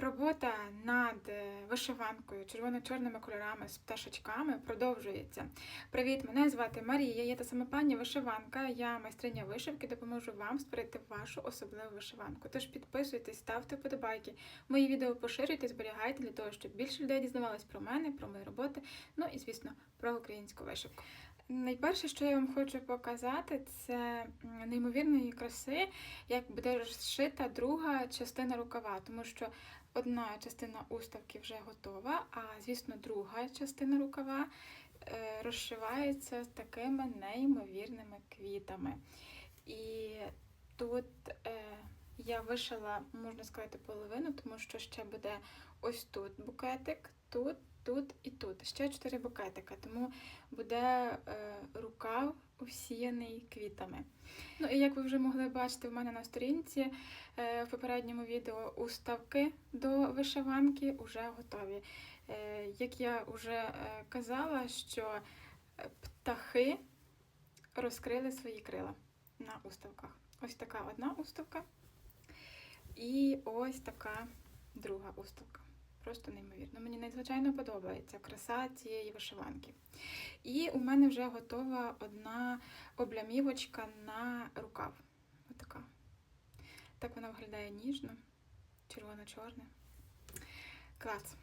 Робота над е, вишиванкою червоно-чорними кольорами з пташечками продовжується. Привіт, мене звати Марія. Я та сама пані вишиванка. Я майстриня вишивки, допоможу вам створити вашу особливу вишиванку. Тож підписуйтесь, ставте вподобайки. Мої відео поширюйте, зберігайте для того, щоб більше людей дізнавалось про мене, про мої роботи, ну і звісно про українську вишивку. Найперше, що я вам хочу показати, це неймовірної краси, як буде розшита друга частина рукава, тому що одна частина уставки вже готова, а звісно, друга частина рукава е, розшивається такими неймовірними квітами. І тут я вишила, можна сказати, половину, тому що ще буде ось тут букетик, тут, тут і тут. Ще чотири букетика, тому буде е, рукав усіяний квітами. Ну і як ви вже могли бачити в мене на сторінці е, в попередньому відео уставки до вишиванки вже готові. Е, як я вже е, казала, що е, птахи розкрили свої крила на уставках. Ось така одна уставка і ось така друга уставка. Просто неймовірно. Мені надзвичайно подобається краса цієї вишиванки. І у мене вже готова одна облямівочка на рукав. Отака. Так вона виглядає ніжно, червоно-чорне. Клас.